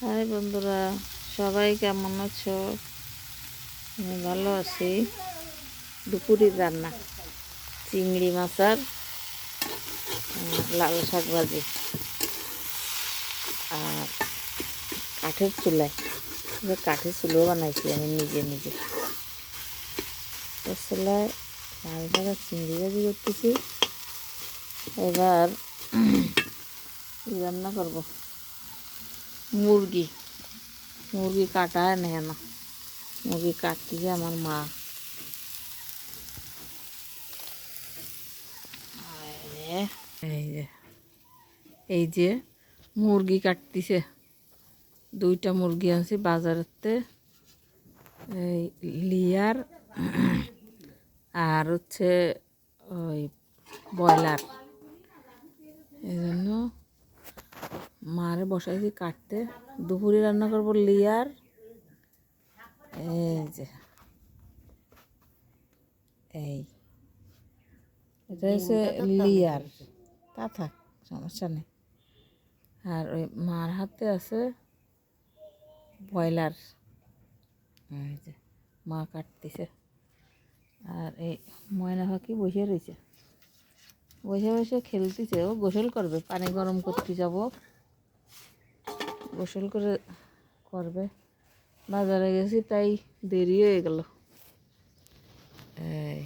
High বন্ধুরা, সবাই কেমন আছো? আমি ভালো আছি। দুপুরের রান্না, চিংড়ি মাছ আর লাল শাক ভাজি আর কাঠের চুলায়। কাঠের চুলো বানাইছি আমি নিজে নিজে। চুলায় লাল শাক আর চিংড়ি ভাজি করতেছি। এবার রান্না করব? মুরগি মুরগি কাটা নেয় না মুরগি কাটতেছে আমার মা এই যে এই যে মুরগি কাটতেছে দুইটা মুরগি আনছি বাজারেতে এই লিয়ার আর হচ্ছে ওই ব্রয়লার এই জন্য মারে বসাইছি কাটতে। দুপুরে রান্না করব লিয়ার। এই যে। এই। এটা হচ্ছে লিয়ার। তা থাক, সমস্যা নেই। আর ওই মার হাতে আছে ব্রয়লার। এই যে, মা কাটতেছে। আর এই ময়না পাখি বসে রয়েছে। বসে বসে খেলতেছে। ও গোসল করবে, পানি গরম করতে যাব। গোসল করে করবে। বাজারে গেছি তাই দেরি হয়ে গেল। এই।